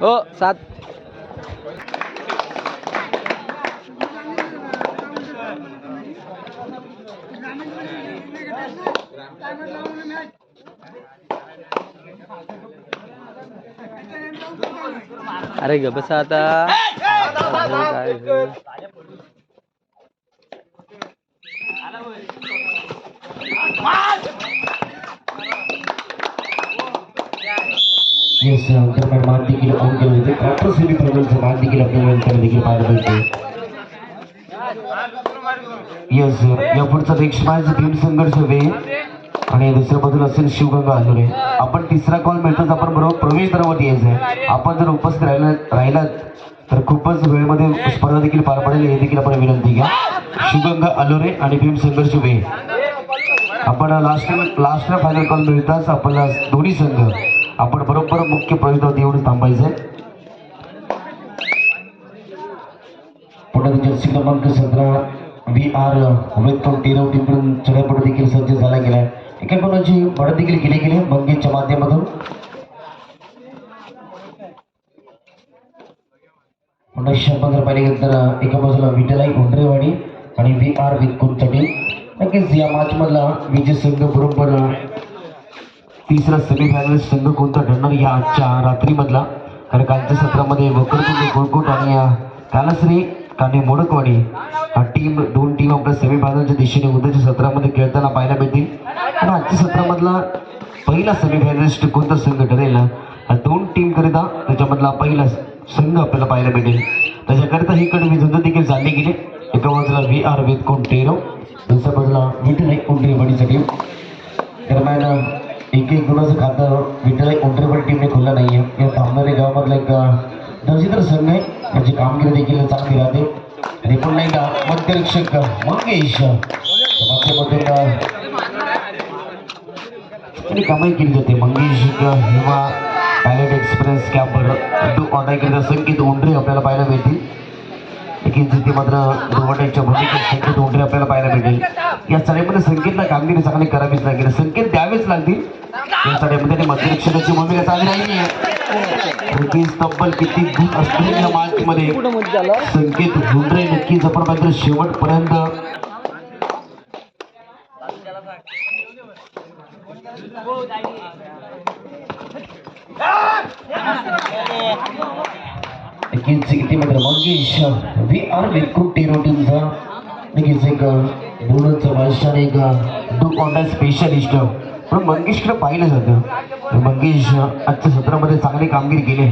हो सात अरे ग बसा आता काय येस दरम्यान मान देखील ऑन केले होते क्वार्टर सेमी फायनलचं मान देखील आपल्याला वेळेला देखील पाहायला मिळते येस या पुढचा नेक्स्ट मॅच भीम संघर्ष वे आणि दुसऱ्या बाजूला असेल शिवगंगा आंदोले आपण तिसरा कॉल मिळतोच आपण बरोबर प्रवेश प्रवेशद्वारावर यायचं आहे. आपण जर उपस्थित राहिला राहिलात तर खूपच वेळेमध्ये स्पर्धा देखील पार पडेल. हे देखील आपण विनंती घ्या. शिवगंगा अलोरे आणि भीम संघर्ष वे आपण लास्ट लास्टला फायनल कॉल मिळताच आपल्याला दोन्ही संघ आपण बरोबर मुख्य प्रवेशद्वार येऊन थांबायचं पुन्हा जर्सी क्रमांक सतरा व्ही आर उमेदवार टीरव टीमकडून चढापट देखील सज्ज झाला गेला एका कोणाची मदत देखील केली गेली. मंगेशच्या माध्यमातून. पुन्हा शंभर पाहिल्यानंतर एका बाजूला विठ्ठलाई उंडरेवाडी आणि व्ही आर वितकुंचटी नक्कीच या मॅच मधला विजय संघ बरोबर तिसरा सेमीफायनल संघ कोणता ठरणार या आजच्या रात्रीमधला. कारण कालच्या सत्रामध्ये वक्रतुंड गोळकोट आणि कालासरी कालश्री आणि मोडकवाडी हा टीम दोन टीम आपल्या सेमीफायनलच्या दिशेने उद्याच्या सत्रामध्ये खेळताना पाहायला मिळतील. आणि आजच्या सत्रामधला पहिला सेमीफायनलिस्ट कोणता संघ ठरेल? दोन टीमकरिता त्याच्यामधला पहिला संघ आपल्याला पाहायला मिळेल. त्याच्याकरिता ही कडवी झुंज देखील चालली गेली. एका बाजूला व्ही आर वेद कोण टेरो दुसऱ्या बाजूला विठल कोण टेरवाडीचा टीम दरम्यान एक एक गुणाचं खातं. विठ्ठल पण टीमने खोललं नाही आहे या थांबणारे गावामधला एक अं, दर्जेदार संघ आहे. त्याची कामगिरी देखील चांगली राहते. आणि पुन्हा एकदा मध्यरक्षक मंगेश. या माध्यमातून अं, कमाई केली जाते मंगेश किंवा पायलट एक्सप्रेस कॅम्पर तो कॉन्टॅक्ट केलेला संकेत उंडरे आपल्याला पाहायला मिळतील. एकीच ते मात्र दुर्घटनेच्या भूमिकेत संकेत उंडरे आपल्याला पाहायला मिळतील. या चढाईमध्ये संकेतला कामगिरी चांगली करावीच लागेल. संकेत द्यावेच लागतील. या चढाईमध्ये मध्यरक्षकाची भूमिका चांगली राहिली आहे तब्बल किती गुण असतील या मार्चमध्ये संकेत हुंडरे नक्कीच आपण मात्र शेवटपर्यंत. किती मात्र मंगेश. वी आर विक्रू रोटींचा. नक्कीच एक बोनसचा वर्ष एक डू कॉन्टॅक्ट स्पेशलिस्ट पण मंगेशकडे पाहिलं जातं. मंगेश आजच्या सत्रामध्ये चांगली कामगिरी केली.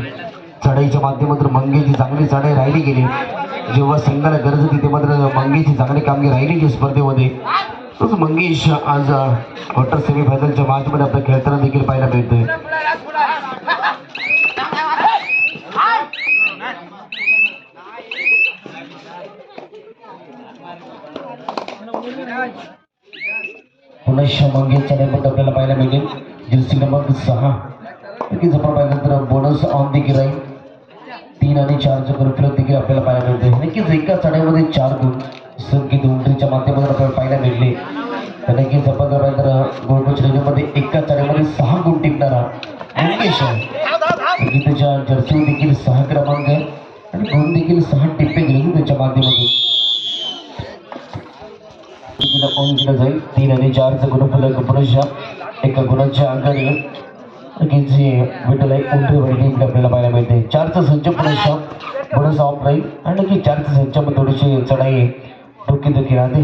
चढाईच्या माध्यमातून मंगेशची चांगली चढाई राहिली गेली. जेव्हा संघाला गरज होती ते मात्र मंगेशची चांगली कामगिरी राहिली जी स्पर्धेमध्ये. तोच मंगेश आज क्वार्टर सेमीफायनलच्या मॅचमध्ये आपल्या खेळताना देखील पाहायला मिळतोय. पुनश्च मंगेशच्या टाइमात आपल्याला पाहायला मिळेल जर्सी क्रमांक सहा. नक्कीच आपण पाहिल्यानंतर बोनस ऑन देखील राहील तीन आणि चारचं गुण फिरत देखील आपल्याला पाहायला मिळते नक्कीच एका चढाईमध्ये चार गुण संगीत उंडरीच्या माध्यमातून आपल्याला पाहायला मिळले. तर नक्कीच आपण जर पाहिलं गोल्ड श्रेणीमध्ये एका चढाईमध्ये सहा गुण टिकणारा मंगेश आहे त्याच्या जर्सीवर देखील सहा क्रमांक आहे. आणि गुण देखील सहा टिप्पे गेले त्याच्या माध्यमातून तिला पाहून केलं जाईल तीन आणि चारचं गुणफलक पुरुष एका गुणांच्या अंगाने नक्कीच हे विठ्ठल उंटरी वैदिक आपल्याला पाहायला मिळते चारचं संच पुरुष ऑफ राहील आणि नक्की चारचं संचामध्ये थोडीशी चढाई डोकी दुखी राहते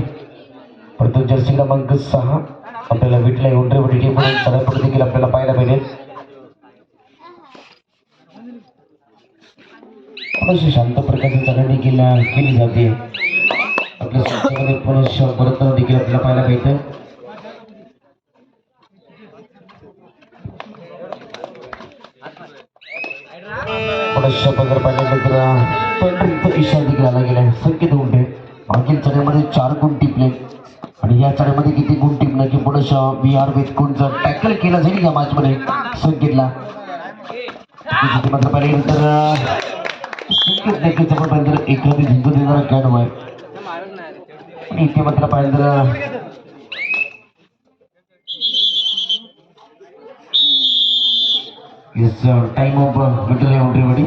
परंतु जर्सी क्रमांक सहा आपल्याला विठ्ठल उंटरी वैदिक म्हणून चढापट देखील आपल्याला पाहायला मिळेल थोडीशी शांत प्रकारची चढणी देखील केली जाते आपल्या संस्थेमध्ये पुनश्च परत देखील आपल्याला पाहायला मिळतं पुनश्च पगार पाहिल्यानंतर इशारा देखील आला गेला आहे संकेत उंटे मागील चढ्यामध्ये चार गुण टिपले आणि या चढ्यामध्ये किती गुण टिपलं की पुढे बी आर कोणचं टॅकल केला जाईल या मॅचमध्ये संकेतला मात्र पाहिल्यानंतर संकेत देखील एखादी झुंज देणारा खेळाडू आहे आणि इथे मात्र पाहिलं तर इस टाइम ऑफ विठ्ठल एवढेवाडी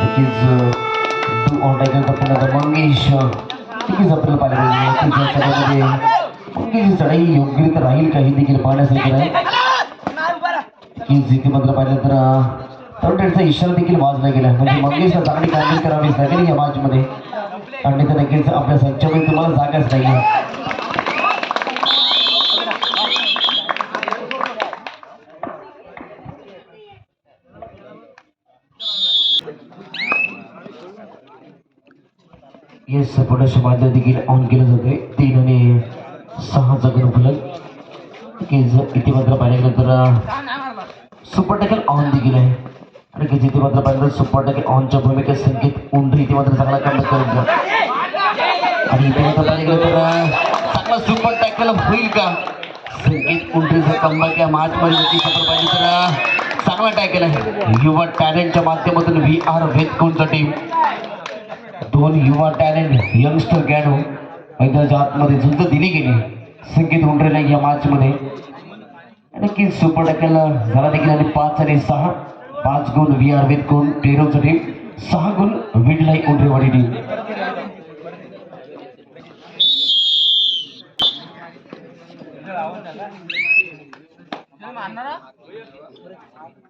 नक्कीच टू ऑन टायगर मंगेश नक्कीच आपल्याला पाहिजे मंगेशची चढाई योग्यरित्या राहील काही देखील पाहण्यासाठी नाही की जिथे मात्र पाहिलं तर तरुणांचा इशारा देखील वाजला गेला. म्हणजे मंगेशला चांगली कामगिरी करावीच लागेल या मॅचमध्ये आणि तर नक्कीच आपल्या संचामध्ये तुम्हाला जागाच नाही येस पुढे बांधलं देखील ऑन केलं जाते तीन आणि सहाचा गुणफलक की ज- इथे मात्र पाहिल्यानंतर सुपर टॅकल ऑन देखील आहे. जिथे मात्र पाहिजे सुपर टॅकल ऑनच्या भूमिकेत संकेत उंडरी. इथे मात्र चांगला काम करून जा आणि इथे मात्र पाहिलं तर चांगला सुपर टॅकल होईल का? संकेत उंडरीचा कमबॅक या मार्चमध्ये नक्की सफल पाहिजे तर चांगला टॅकल आहे. युवा टॅलेंटच्या माध्यमातून व्ही आर वेतकोणचा टीम दोन युवा टॅलेंट यंगस्टर गॅडो मैदानाच्या आतमध्ये झुंज दिली गेली. संकेत उंडरेला या मॅचमध्ये नक्कीच सुपर टॅकल झाला देखील आणि पाच आणि सहा. पाच गुण वी आर विथ गुण टेरोचं टीम सहा गुण विडलाई उंडरेवाडी टीम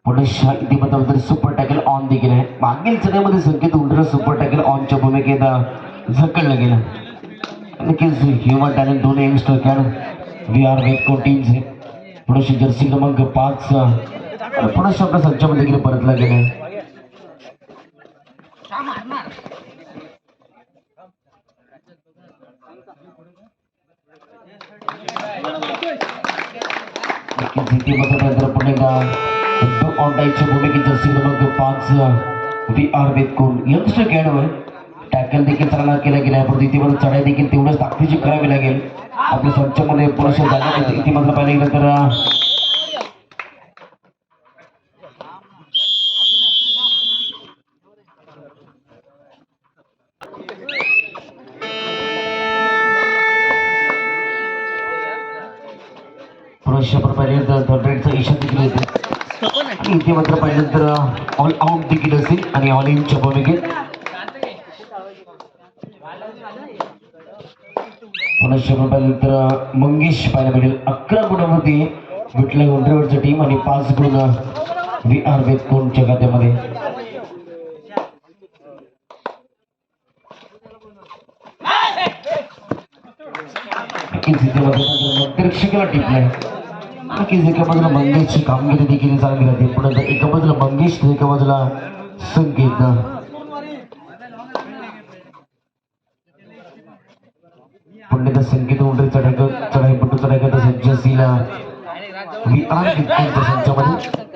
पुढे इथे बद्दल सुपर टॅकल ऑन देखील आहे. मागील सगळ्यामध्ये संकेत उंडर सुपर टॅकल ऑनच्या भूमिकेत झकडलं गेलं. नक्कीच ह्युमन टॅलेंट दोन यंगस्टर खेळ वी आर वेटको टीम्स आहे पुढे जर्सी क्रमांक पाच पुन्हा शब्द संचामध्ये देखील परतला गेला. नक्कीच इथे पाच आर वेतकोन यंगस्टर खेळ आहे टॅकल देखील चांगला केला गेला आहे परंतु चढाई देखील तेवढंच ताकदीची करावी लागेल. आपल्या संचामध्ये पुरेशा जागा नाही. इथे मात्र पाहिलं गेलं तर अं, पुरेशा देखील येतो. इथे मात्र पाहिलं ऑल आउट देखील असेल आणि ऑल इनच्या भूमिकेत. पुनश्च पहिल्यानंतर मंगेश पाहायला भेटेल अकरा गुणामध्ये विठला गुंड्रेवरचं टीम आणि पाच गुण व्ही आर वेद कोणच्या खात्यामध्ये नक्कीच इथे मात्र प्रेक्षकाला टिपलाय नक्कीच एका बाजूला मंगेशची कामगिरी देखील चांगली राहते पुढे एका बाजूला मंगेश एका बाजूला संकेत पंडित संगीत उंडरी चढाई चढाई पट्टू चढाई करत सज्जसीला व्ही आर विकेटच्या संचामध्ये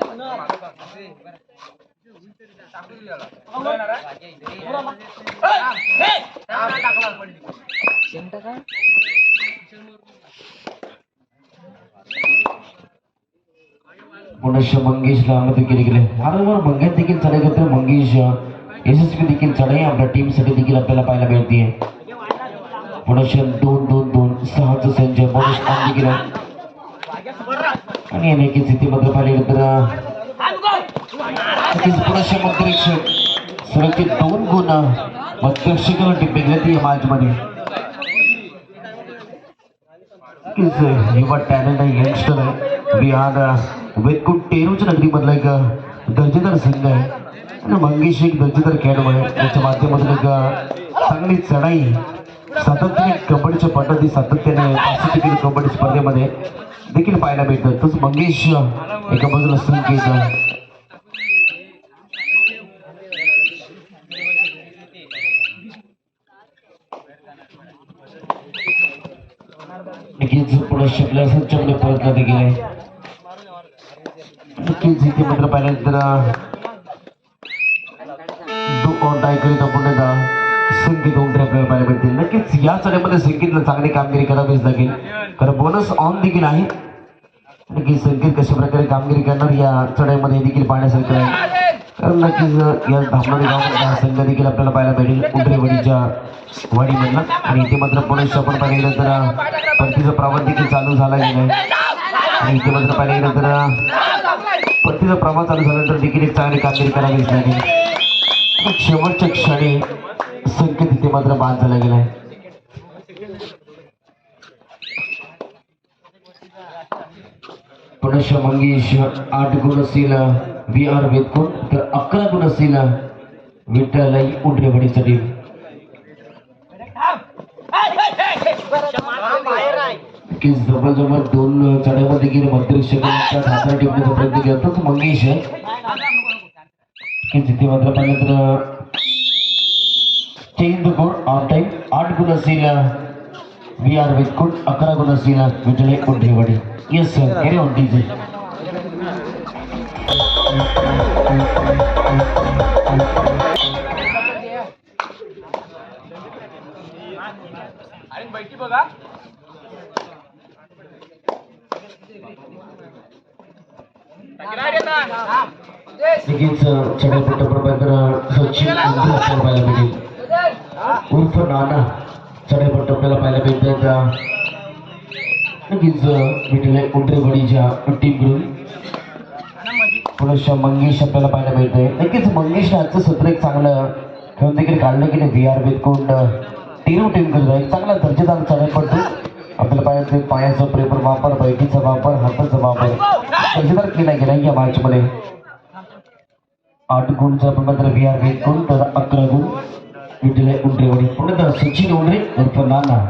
पुनश्च मंगेशला मध्ये गेले वारंवार मंगेश देखील चढाई करतो मंगेश यशस्वी देखील चढाई आपल्या टीमसाठी देखील आपल्याला पाहायला मिळते. पुनश्च दोन दोन दोन सहाचं संच बोनस ऑन देखील आणि अनेक स्थिती मध्ये पाहिले पुनश्च मध्यरक्षक सुरक्षित दोन गुण मध्यरक्षकाला टिपले गेले या मॅच मध्ये. नक्कीच युवा टॅलेंट आहे यंगस्टर आहे बिहार वेतकुट टेरूच्या नगरीमधला एक दर्जेदार सिंग आहे आणि मंगेश एक दर्जेदार खेळाडू आहे त्याच्या माध्यमातून एक चांगली चढाई सातत्याने कबड्डीच्या पद्धती सातत्याने पॅसिफिक कबड्डी स्पर्धेमध्ये देखील पाहायला मिळतं तसंच मंगेश एका बाजूला संकेत नक्कीच पुढे शिकल्या संचामध्ये देखील आहे नक्कीच इथे मात्र पाहिल्यानंतर दो ऑन जा संगीत आपल्याला पाहायला भेटतील नक्कीच या चढ्यामध्ये संगीतला चांगली कामगिरी करावीच लागेल. कारण बोनस ऑन देखील आहे. नक्कीच संगीत कशा प्रकारे कामगिरी करणार या चढाईमध्ये देखील पाहण्यासारखं आहे. कारण नक्कीच या धामणोरी गावामध्ये हा संघ देखील आपल्याला पाहायला भेटेल उंडरेवाडीच्या वाडीमधला. आणि इथे मात्र पुणे आपण पाहिलं तर परतीचा प्रवास देखील चालू झाला गेला आहे. आणि इथे मात्र पाहिलं गेलं तर पत्तीचं प्रमाण चालू झाल्यानंतर देखील एक चांगली कामगिरी करावी लागेल शेवटच्या क्षणी संकेत इथे मात्र बाद झाला गेलाय पुनश मंगेश आठ गुण असतील. व्ही आर वेदकुंड तर अकरा गुण असतील विठ्ठलाई उंडरेवाडीसाठी की जवळ दोन चढ्यामध्ये गेले मध्यरक्षकांच्या हातात टिपण्याचा प्रयत्न केला. तोच मंगेश आहे. की जिथे मात्र पाहिलं तर चेंज गुण ऑन टाइम आठ गुण असेल वी आर विथ वेदकुंड अकरा गुण असतील विठ्ठलाई Undarewadi yes sir carry on टीचे चढापट्टा प्रभाकर सचिन उर्फ नाना. चढापट्टा टप्प्याला पाहायला भेटतात लगेच भेटेल उंटरेवाडीच्या टीमकडून पुरुष मंगेश आपल्याला पाहायला मिळतंय. नक्कीच मंगेश आजचं सत्र एक चांगलं खेळून देखील काढलं की नाही V R Betkond team team करत आहे एक चांगला दर्जेदार चढापट्टू आपल्याला पाहिजे पायाचा प्रेपर वापर बैठीचा वापर हाताचा वापर. दर्जेदार केला गेला या मॅचमध्ये आठ गुणचा आपण मात्र व्ही आर बेतकोंड तर अकरा गुण. विठ्ठल उंडरेवाडी तर सचिन उंडरे उर्फ नाना.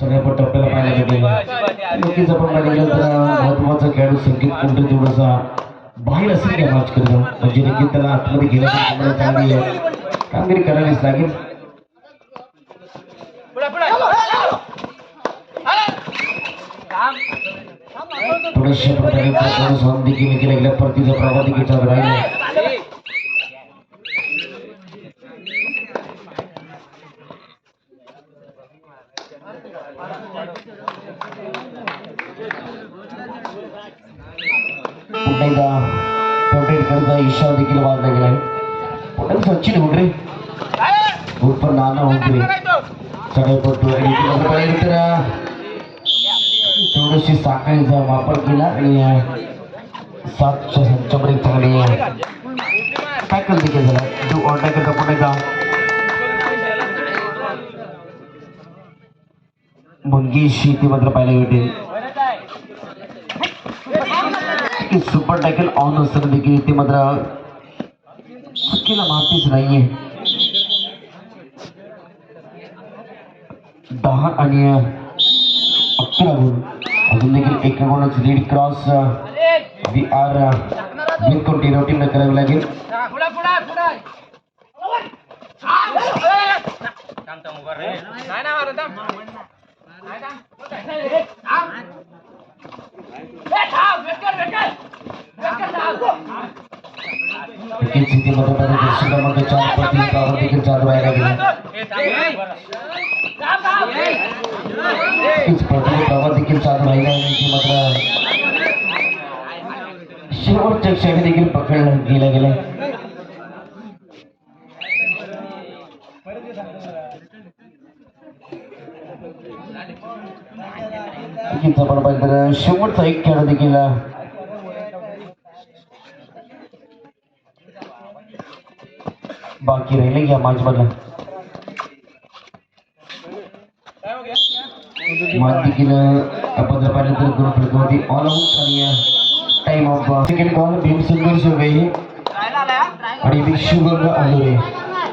चढापट्टा टप्प्याला पाहायला भेटेल. नक्कीच आपण पाहिलं महत्त्वाचा खेळाडू संकेत कुंडे थोडासा बाहेर असेल त्या मॅच करता म्हणजे नक्की त्याला आतमध्ये गेल्याची आम्हाला चांगली कामगिरी करावीच लागेल. थोडशा प्रकारे प्रकार देखील केल्या गेल्या परतीचा प्रभाव देखील चालू राहिला पुन्हा एकदा रोटेट करता इशारा देखील वाजला गेलाय पुन्हा सचिन हुंडरे उर्फ नाना हुंडरे सगळे आणि तर थोडीशी साखळीचा वापर केला आणि सातच्या संचामध्ये चांगली टॅकल देखील झाला जो ऑर्डर करता पुन्हा एकदा मंगेश इथे मात्र पाहायला भेटेल की सुपर टॅकल ऑन असताना देखील इथे मात्र चुकीला मारतीच नाहीये. दहा आणि अकरा गुण. अजून देखील एका गुणाची लीड क्रॉस वी आर बिलकुल टीनो टीमला करावी लागेल. देखील स्थितीमध्ये मध्ये दर्शक क्रमांक चार पती पावर देखील चालू राहायला गेला नक्कीच पटली प्रवाह देखील चालू राहिला आहे की मात्र शेवटच्या क्षणी देखील पकडला गेला गेला। नक्कीच आपण पाहिलं शेवटचा एक खेळ देखील. बाकी राहिले या मॅच मधला. मॅच देखील आपण जर पाहिलं तर दोन फलकावरती ऑल आउट आणि time off second call Bhimsundar आणि मी शिवगंगा आलोरे.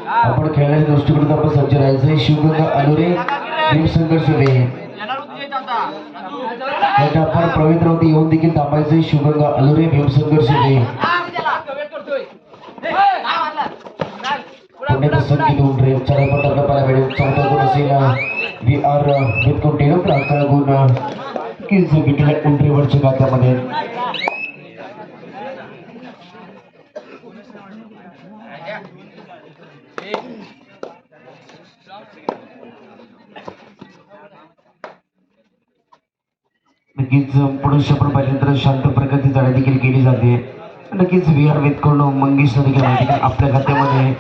आपण खेळण्याच्या दृष्टीकडून आपण सज्ज राहायचं शिवगंगा आलोरे भीमसुंदर शिवे त्याच्या आपण पवित्रावती येऊन देखील थांबायचं शिवगंगा अलुरे भीमसुंदर शिवे पुण्यात संगीत उंडरे चढापट चौथा गुण असेल. व्ही आर बिलकुल टेलो तर गुण किस खात्यामध्ये नक्कीच पुढे पण पाहिल्यानंतर शांत प्रगती जाण्या देखील केली जाते. नक्कीच विहार वेतकोंड मंगेश देखील माहिती का आपल्या खात्यामध्ये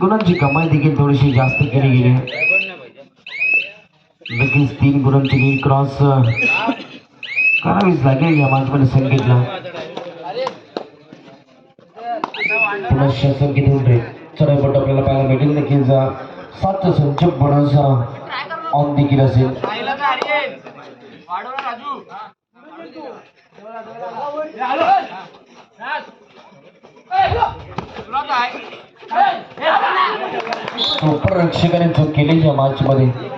गुणांची कमाई देखील थोडीशी जास्त केली गेली. नक्कीच तीन गुणांची क्रॉस करावीच लागेल या माणसाने संकेतला. पुन्हा संकेत उठे चढाईपट आपल्याला पाहायला भेटेल. नक्कीच सातचा संच बोनस ऑन देखील असेल. सुपर रक्षकाने चूक केली या मॅच मध्ये.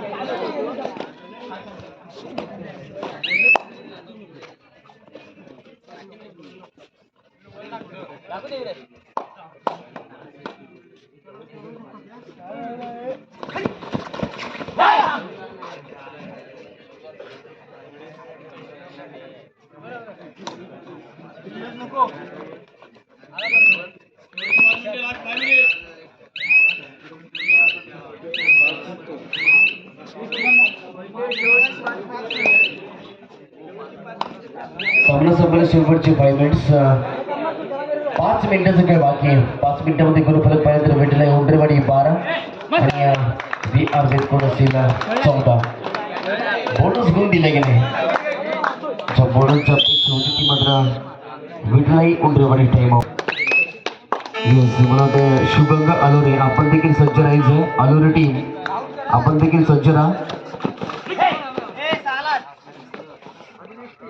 सामना संपला शेवटचे फाईव्ह मिनिट्स पाच मिनिटाचं काय बाकी आहे? पाच मिनिटामध्ये गुरु फलक पाहिजे तर भेटला उंडरेवाडी बारा. आणि बी आर बेतकोण असतील चौदा. बोनस गुण दिले गेले. ज्या बोनसच्या अपेक्षा होती ती मात्र. विठलाई उंडरेवाडी टाइम येस मला वाटतं शुभंग अलोरे आपण देखील सज्ज राहायचं. अलोरे टीम आपण देखील सज्ज राहा.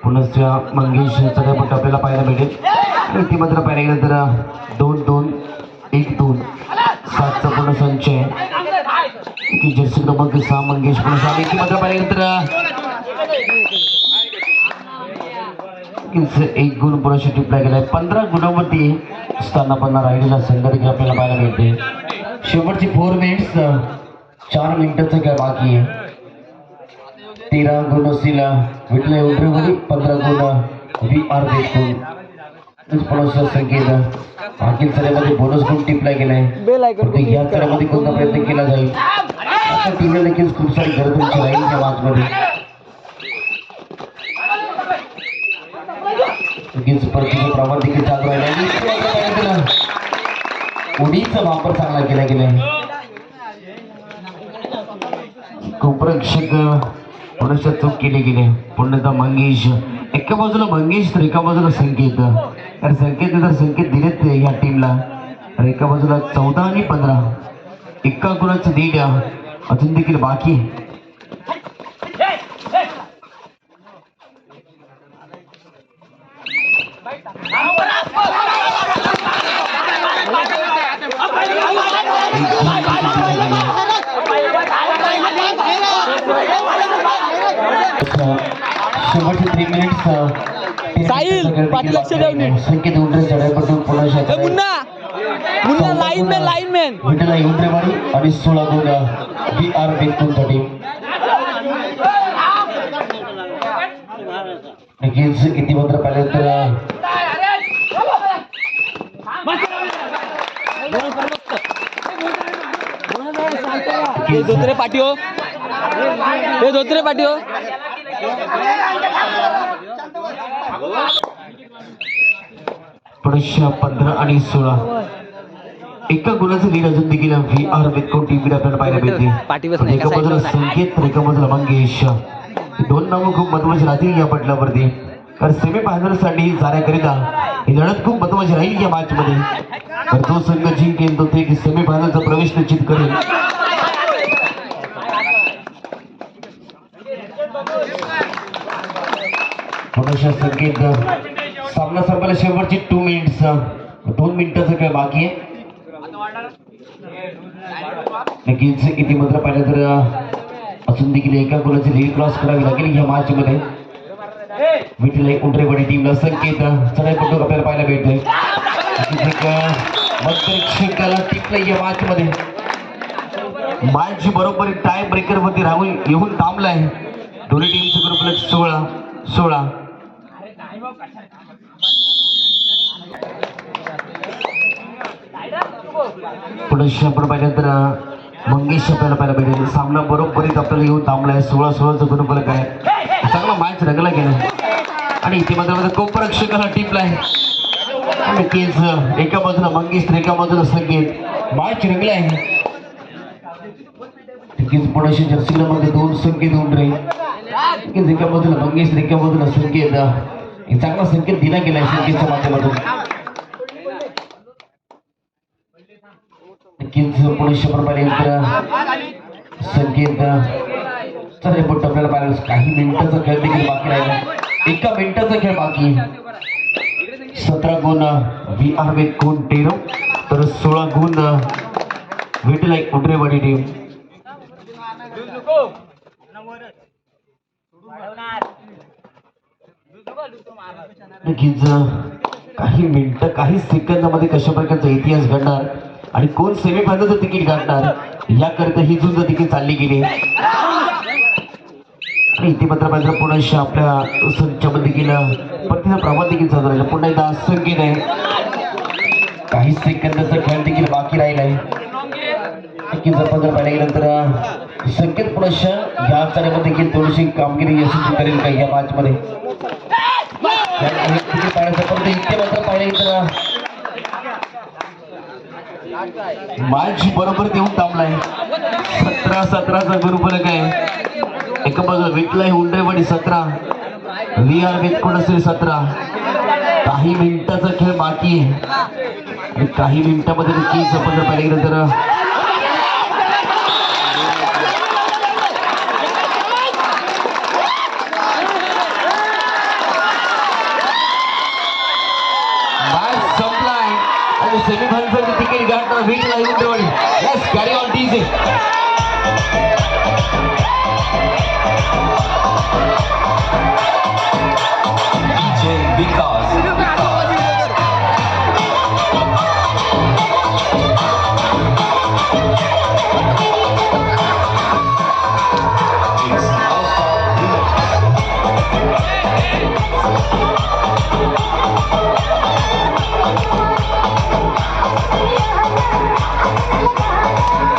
पुनश्च मंगेश चढापट आपल्याला पाहायला मिळेल. आणि ती मात्र पाहायला गेलं तर दोन दोन एक दोन. सातचा पूर्ण संच आहे की जर्सी क्रमांक सहा मंगेश पुन्हा आणि ती मात्र पाहिल्या गेलं तर एक गुण पुन्हा टिपला गेलाय पंधरा गुणावरती स्थानापन्न राहिलेला संघर्ष आपल्याला पाहायला मिळते शेवटची फोर मिनिट्स चार मिनिटाचं काय बाकी आहे. तेरा गुण असतील विठला उंटरेवरी पंधरा गुण व्ही आर देखून पुन्हा संख्येत मागील सरामध्ये बोनस गुण टिपला गेलाय. फक्त या सरामध्ये कोणता प्रयत्न केला जाईल? आता टीमला नक्कीच खूप सारी गरज तुमची राहील त्या मॅचमध्ये नक्कीच प्रतिभा प्रमाण देखील चालू आहे आणि इथे आता काय केलं? उडीचा वापर चांगला केला गेलाय. कुप्रक्षक पुनश्च चूक केली गेली पुन्हा मंगेश एका बाजूला मंगेश तर एका बाजूला संकेत तर संकेत तर संकेत दिलेत या टीमला तर एका बाजूला चौदा आणि पंधरा एका गुणाचं दीड अजून देखील बाकी आहे. शेवटचे थ्री मिनिट्स साहिल, पाठी लक्ष ठेव नीट. संकेत उंडरे चढाईपटून पुन्हा ए शेतात Munna Munna line man line man Vitthala Undarewadi आणि सोळा गुण बी आर बेतूनचा टीम नक्कीच किती मात्र पाहिलं तर हे धोत्रे पाठी हो हे धोत्रे पाठी हो. पंधरा आणि सोळा. एका गुणाचं लीड अजून देखील व्ही आर टीम आपल्याला पाहायला मिळते. एका बाजूला. संकेत तर एका बाजूला मंगेश. दोन नावं खूप महत्वाची राहतील या पटलावरती. कारण सेमी फायनलसाठी जाण्याकरिता ही लढत खूप महत्वाची राहील या मॅच मध्ये. तर जो संघ जिंकेल तो ते सेमी फायनलचा प्रवेश निश्चित करेल. पुनश्च संकेत सामना संपायला शेवटची टू मिनिट्स दोन मिनिटाचं काय बाकी आहे? नक्कीच किती मात्र पाहिलं तर अजून देखील एका गोलाची लीड क्रॉस करावी लागेल या मॅच मध्ये. विठ्ठल एक उंटरेवाडी टीमला संकेत चढाईपटूक आपल्याला पाहायला भेटतोय. नक्कीच टिकलं या मॅच मध्ये. मॅच बरोबर टाय ब्रेकर वरती राहून येऊन थांबलाय. दोन्ही टीमचे ग्रुपला सोळा सोळा. पुढे शंभर पाहिल्यानंतर मंगेश आपल्याला पाहायला भेटेल. सामना बरोबरीत आपल्याला येऊन थांबलाय. सोळा सोळाचं गुणफलक आहे. चांगला मॅच रंगला गेला. आणि इथे मात्र माझा कोपरक्षकाला टिपलाय. आणि तेच एका बाजूला मंगेश तर एका बाजूला संगीत मॅच रंगलाय. नक्कीच पुण्याशी जर्सी मध्ये दोन संकेत होऊन राहील. एका बाजूला मंगेश एका बाजूला संकेत. चांगला संकेत दिला गेलाय संकेतच्या माध्यमातून. नक्कीच पुणे शंभर पाहिजे संकेत तर पण आपल्याला पाहिजे काही मिनिटाचा खेळ देखील बाकी राहिला. एका मिनिटाचा खेळ बाकी. सतरा गुण विथ गुण टेरो? तर सोळा गुण विठला एक उडरेवाडी टीम नक्कीच काही मिनिटं काही सेकंदामध्ये कशा प्रकारचा इतिहास घडणार आणि कोण सेमीफायनलचं तिकीट काढणार याकरिता ही झुंज देखील चालली गेली. आणि इथे मात्र मात्र पुन्हा आपल्या संचामध्ये गेलं पण तिचा प्रभाव देखील चालू राहिला. पुन्हा एकदा असंख्य नाही काही सेकंदाचा खेळ देखील बाकी राहिलाय नक्कीच आपण जर पाहिलं गेलं संकेत पुन्हा या आचार्यामध्ये देखील थोडीशी कामगिरी यशस्वी करेल का या मॅच मध्ये किती पाहायचं पण इतके मात्र पाहिलं गेलं तर मॅच बरोबर देऊन थांबलाय. सतरा सतराचा गुरुफलक आहे. एका बाजूला विटलाय हुंड्रेवाडी सतरा. व्ही आर विथ कोण असेल सतरा. काही मिनिटाचा खेळ बाकी आहे. आणि काही मिनिटामध्ये नक्कीच आपण तर semi-final for the ticket got the win live in the world. Yes, carry on teasing. DJ Vika. Oh, my God.